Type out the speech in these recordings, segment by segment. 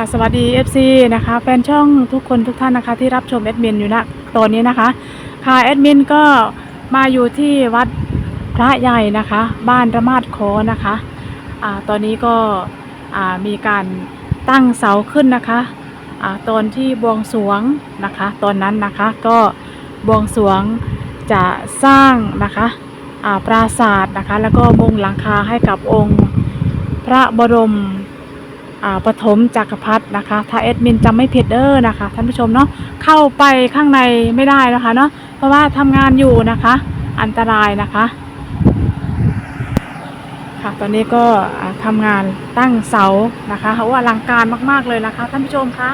ค่ะสวัสดี FC นะคะแฟนช่องทุกคนทุกท่านนะคะ ที่รับชมแอดมินอยู่ณตอนนี้นะคะ ค่ะแอดมินก็มาอยู่ที่วัดพระใหญ่นะคะ บ้านระมาดโคนะคะอ่าตอนนี้ก็อ่ามีการตั้งเสาขึ้นนะคะอ่าตอนที่บวงสรวงนะคะ ตอนนั้นนะคะก็บวงสรวงจะสร้างนะคะอ่าปราสาทนะคะ แล้วก็มุงหลังคาให้กับองค์พระบรม ปฐมจักรพรรดินะคะ ถ้าเอดมินจำไม่ผิดเด้อนะคะท่านผู้ชมเนาะเข้าไปข้างในไม่ได้นะคะเนาะเพราะว่าทำงานอยู่นะคะ อันตรายนะคะ ค่ะตอนนี้ก็ทำงานตั้งเสานะคะโอ้อลังการมาก ๆเลยนะคะท่านผู้ชมคะ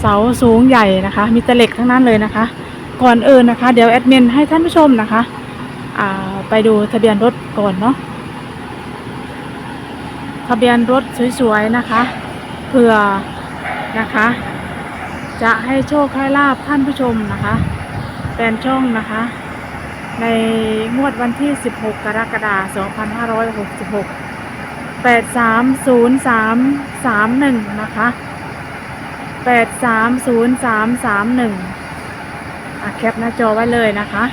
เสาสูงใหญ่นะคะ มีต่เหล็กทั้งนั้นเลยนะคะ ก่อนอื่นนะคะ เดี๋ยวแอดมินให้ท่านผู้ชมนะคะอ่าไปดูทะเบียนรถก่อนเนาะ ทะเบียนรถสวยๆนะคะเผื่อนะคะ จะให้โชคให้ลาบท่านผู้ชมนะคะแฟนช่องนะคะ ในงวดวันที่ 16 กรกฎาคม 2566 830331 นะคะ 830331อะแคปหน้าจอไว้เลยนะคะ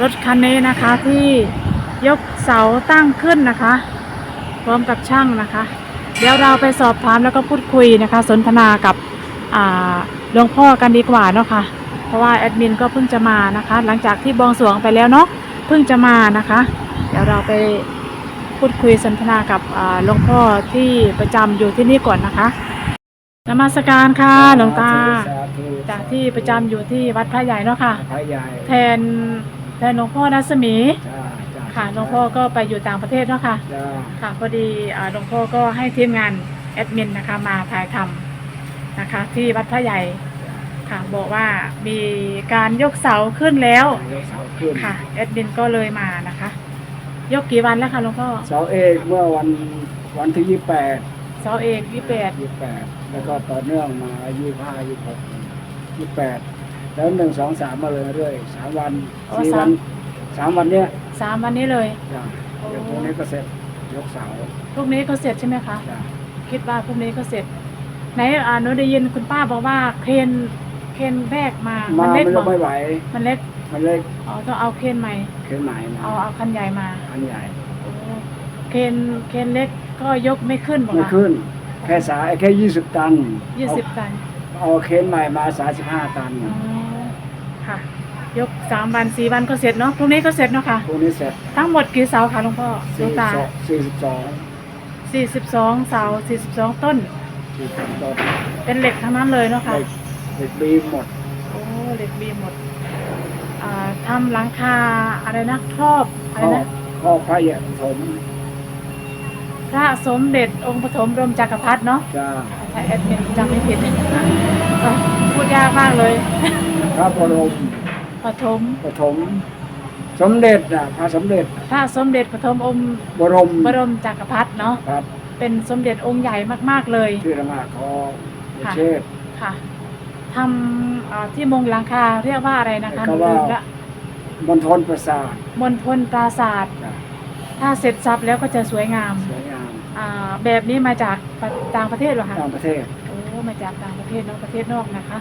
รถคันนี้นะคะที่ยกเสาตั้งขึ้นนะคะ พร้อมกับช่างนะคะ เดี๋ยวเราไปสอบถามแล้วก็พูดคุยนะคะ สนทนากับอ่าหลวงพ่อกันดีกว่าเนาะค่ะเพราะว่าแอดมินก็เพิ่งจะมานะคะ หลังจากที่บวงสรวงไปแล้วเนาะเพิ่งจะมานะคะ เดี๋ยวเราไปพูดคุยสนทนากับอ่าหลวงพ่อที่ประจำอยู่ที่นี่ก่อนนะคะนมัสการค่ะหลวงตาสาธุจากที่ประจำอยู่ที่วัดพระใหญ่เนาะค่ะพระใหญ่แทนแทนหลวงพ่อนัสมีจ้าจ้า ค่ะหลวงพ่อก็ไปอยู่ต่างประเทศเนาะค่ะ จ้าค่ะ พอดีอ่าหลวงพ่อก็ให้ทีมงานแอดมินนะคะ มาถ่ายทำนะคะ ที่วัดพระใหญ่ค่ะ บอกว่ามีการยกเสาขึ้นแล้วยกเสาขึ้นค่ะแอดมินก็เลยมานะคะ ยกกี่วันแล้วคะหลวงพ่อเสาเอกเมื่อวันวันที่ยี่แปดเสาเอกยี่แปดยี่แปดแล้วก็ต่อเนื่องมายี่ห้ายี่หกยี่แปดแล้วหนึ่งสองสามมาเลยเรื่อยสามวันสี่วัน สามวันเนี้ยสามวันนี้เลย จ้าเดี๋ยวพรุ่งนี้ก็เสร็จยกเสาพรุ่งนี้ก็เสร็จใช่ไหมคะ จ้าคิดว่าพรุ่งนี้ก็เสร็จไหนอ่าหนูได้ยินคุณป้าบอกว่าเคนเคนแรกมามาเล็กไม่บอกไม่ไหว มันเล็กมันเล็กอ๋อต้องเอาเคนใหม่ขึ้นใหม่มาเอาเอาคันใหญ่มาอันใหญ่โอ้เคนเคนเล็กก็ยกไม่ขึ้นบอกไม่ว่าขึ้น แค่สายแค่ยี่สิบตันยี่สิบตันเอาเอาเคนใหม่มาสามสิบห้าตัน อ๋อค่ะ ยกสามวันสี่วันก็เสร็จเนาะพรุ่งนี้ก็เสร็จเนาะค่ะ พรุ่งนี้เสร็จทั้งหมดกี่เสาคะหลวงพ่อหลวงตาสี่สิบสองสี่สิบสองเสาสี่สิบสองต้น สี่สิบสองเป็นเหล็กทั้งนั้นเลยเนาะค่ะ เด็กเด็กบีมหมดโอ้เหล็กบีมหมดอ่าทำหลังคาอะไรนะครอบอะไรข้อนะข้อพระใหญ่ผมพระสมเด็จองค์ปฐมรมจักรพรรดิเนาะจ้าถ้าแอดมินจำไม่ผิดเออพูดยากมากเลย พระบรม ปฐมปฐมสมเด็จนะพระสมเด็จพระสมเด็จปฐมองค์บรมบรมจักรพรรดิเนาะครับ เป็นสมเด็จองค์ใหญ่มากๆเลยชื่อธรรมะขอค่ะเชษฐ์ค่ะทำเอ่อที่มงหลังคาเรียกว่าอะไรนะคะก็หนูว่าลืมละมณฑลประสาทมณฑลปราศาสตร์จ้ะถ้าเสร็จสับแล้วก็จะสวยงามสวยงามอ่าแบบนี้มาจากต่างประเทศเหรอคะต่างประเทศโอ้มาจากต่างประเทศเนอกประเทศนอกนะคะ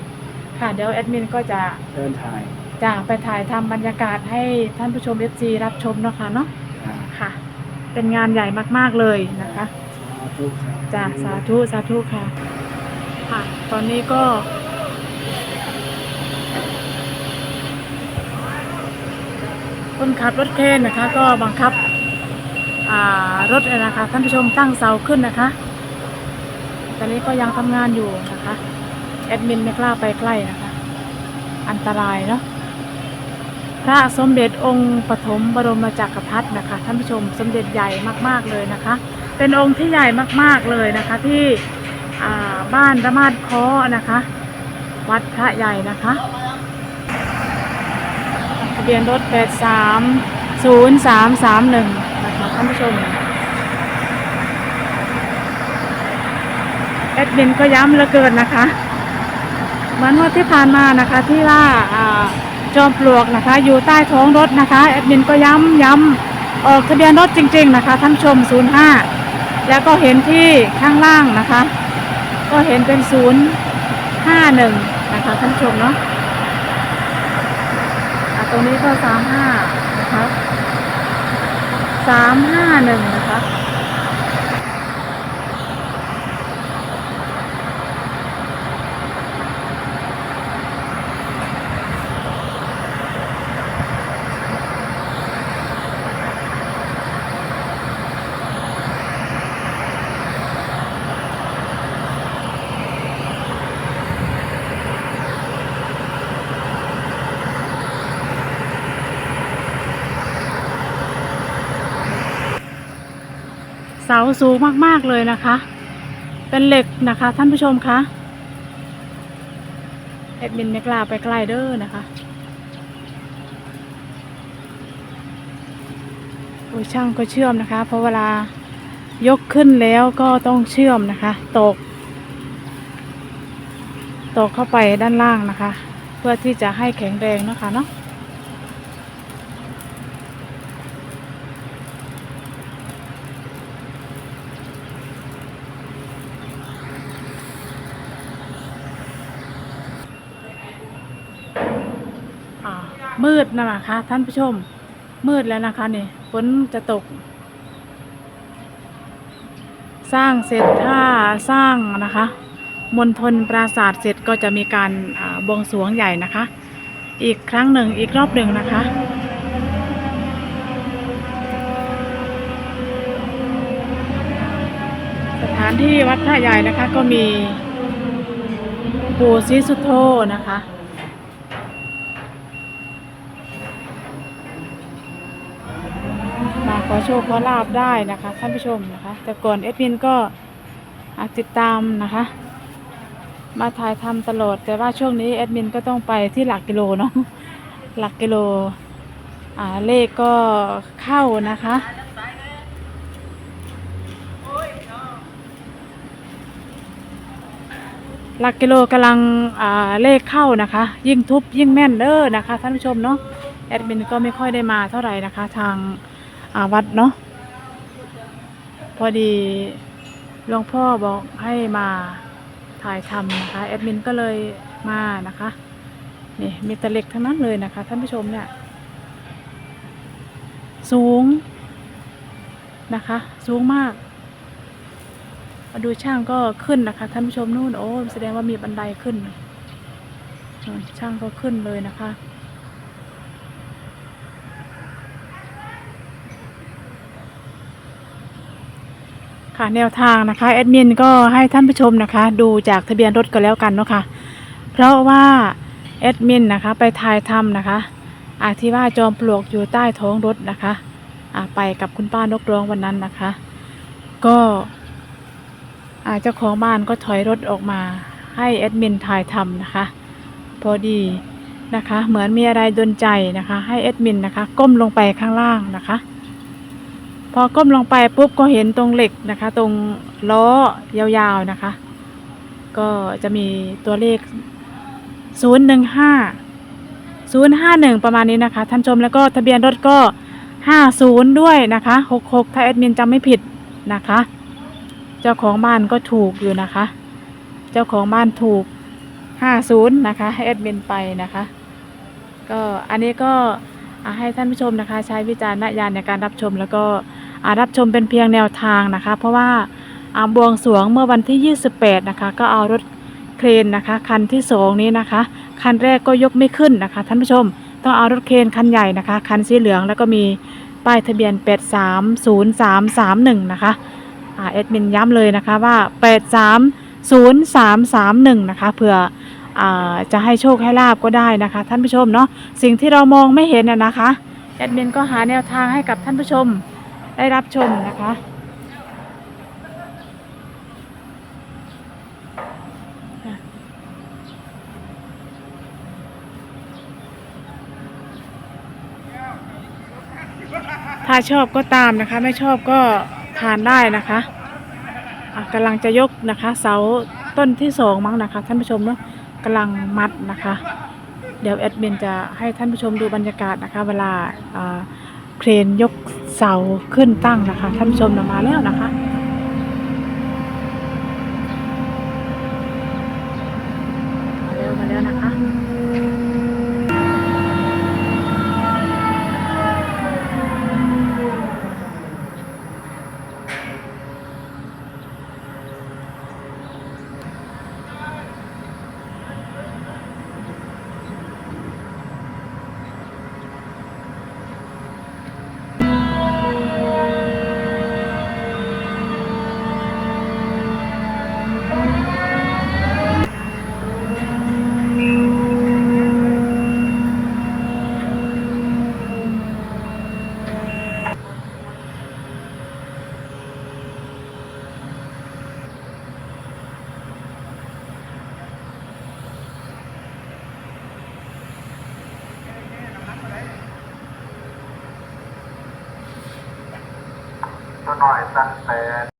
ค่ะเดี๋ยวแอดมินก็จะเดินถ่าย จะไปถ่ายทำบรรยากาศให้ท่านผู้ชม FC รับชมเนาะค่ะเนาะจ้ะค่ะ เป็นงานใหญ่มากๆเลยนะคะสาธุสาธุจ้าสาธุสาธุค่ะ ค่ะ ตอนนี้ก็คนขับรถเคนนะคะ ก็บังคับอ่ารถเนี่ยนะคะท่านผู้ชมตั้งเสาขึ้นนะคะ ตอนนี้ก็ยังทำงานอยู่นะคะ แอดมินไม่กล้าไปใกล้นะคะ อันตรายเนาะพ ระสมเด็จองค์ปฐมบรมจักรพรรดินะคะท่านผู้ชมสมเด็จใหญ่มากๆเลยนะคะ เป็นองค์ที่ใหญ่มากๆเลยนะคะที่บ้านระมาดเคอนะคะ วัดพระใหญ่นะคะทะเบียนรถ 83 0331 นะคะท่านผู้ชมแอดมินก็ย้ำเหลือเกินนะคะเหมือนว่าที่ผ่านมานะคะที่ว่า จอมปลวกนะคะ อยู่ใต้ท้องรถนะคะแอดมินก็ย้ำย้ำออกทะเบียนรถจริง ๆ นะคะท่านชม 05 แล้วก็เห็นที่ข้างล่างนะคะ ก็เห็นเป็นศูนย์ห้าหนึ่งนะคะท่านชมเนาะะตรงนี้ก็สามห้านะคะสามห้าหนึ่งนะคะ เสาสูงมากๆเลยนะคะ เป็นเหล็กนะคะ ท่านผู้ชมคะเอดมินไม่กล้าไปใกล้เด้อนะคะโอ้ช่างก็เชื่อมนะคะ เพราะเวลายกขึ้นแล้วก็ต้องเชื่อมนะคะตกตกเข้าไปด้านล่างนะคะ เพื่อที่จะให้แข็งแรงนะคะเนาะ มืดนะคะท่านผู้ชม มืดแล้วนะคะนี่ฝนจะตก สร้างเสร็จถ้าสร้างนะคะมณฑลปราสาทเสร็จก็จะมีการบวงสรวงใหญ่นะคะ อีกครั้งหนึ่งอีกรอบหนึ่งนะคะสถานที่วัดท่าใหญ่นะคะก็มีปู่ศรีสุโธนะคะ มา ขอโชคขอลาบได้นะคะท่านผู้ชมนะคะ แต่ก่อนเอดมินก็ติดตามนะคะ มาถ่ายทำตลอด แต่ว่าช่วงนี้แอดมินก็ต้องไปที่หลักกิโลเนาะหลักกิโลอ่าเลขก็เข้านะคะหลักกิโลกำลังอ่าเลขเข้านะคะ ยิ่งทุบยิ่งแม่นเด้อนะคะท่านผู้ชมเนาะแอดมินก็ไม่ค่อยได้มาเท่าไหร่นะคะ ทาง อาวัดเนาะพอดีหลวงพ่อบอกให้มาถ่ายทำนะคะแอดมินก็เลยมานะคะนี่มีตะเล็กทั้งนั้นเลยนะคะ ท่านผู้ชมเนี่ย สูงนะคะ สูงมากมาดูช่างก็ขึ้นนะคะ ท่านผู้ชมนู่นโอ้แสดงว่ามีบันไดขึ้น ช่างก็ขึ้นเลยนะคะ ค่ะแนวทางนะคะแอดมินก็ให้ท่านผู้ชมนะคะ ดูจากทะเบียนรถก็แล้วกันเนาะค่ะเพราะว่าแอดมินนะคะไปถ่ายทำนะคะอาที่ว่าจอมปลวกอยู่ใต้ท้องรถนะคะอ่าไปกับคุณป้านกร้องวันนั้นนะคะ ก็อาเจ้าของบ้านก็ถอยรถออกมาให้แอดมินถ่ายทำนะคะ พอดีนะคะ เหมือนมีอะไรดนใจนะคะ ให้แอดมินนะคะ ก้มลงไปข้างล่างนะคะ พอก้มลงไปปุ๊บก็เห็นตรงเหล็กนะคะ ตรงล้อยาวๆนะคะ ก็จะมีตัวเลข 015 051 ประมาณนี้นะคะ ท่านชมแล้วก็ทะเบียนรถก็ 50 ด้วยนะคะ 66 ถ้าแอดมินจำไม่ผิดนะคะ เจ้าของบ้านก็ถูกอยู่นะคะ เจ้าของบ้านถูก 50 นะคะ ให้แอดมินไปนะคะ ก็อันนี้ก็ให้ท่านผู้ชมนะคะ ใช้วิจารณญาณในการรับชมแล้วก็ รับชมเป็นเพียงแนวทางนะคะ เพราะว่าอาบวงสรวงเมื่อวันที่ 28 นะคะ ก็เอารถเครนนะคะ คันที่สองนี้นะคะ คันแรกก็ยกไม่ขึ้นนะคะ ท่านผู้ชมต้องเอารถเครนคันใหญ่นะคะ คันสีเหลืองแล้วก็มีป้ายทะเบียน 830331 นะคะอ่าเอดมินย้ำเลยนะคะว่า 830331 นะคะเผื่ออ่าจะให้โชคให้ลาบก็ได้นะคะ ท่านผู้ชมเนาะสิ่งที่เรามองไม่เห็นน่ะนะคะแอดมินก็หาแนวทางให้กับท่านผู้ชม ได้รับชมนะคะ ถ้าชอบก็ตามนะคะ ไม่ชอบก็ทานได้นะคะกำลังจะยกนะคะ เสาต้นที่สองมั้งนะคะ ท่านผู้ชมเนาะกำลังมัดนะคะ เดี๋ยวแอดมินจะให้ท่านผู้ชมดูบรรยากาศนะคะ เวลาอ่าเครนยก เสาขึ้นตั้งนะคะ ท่านผู้ชมนำมาแล้วนะคะ น่อยตั้งแต่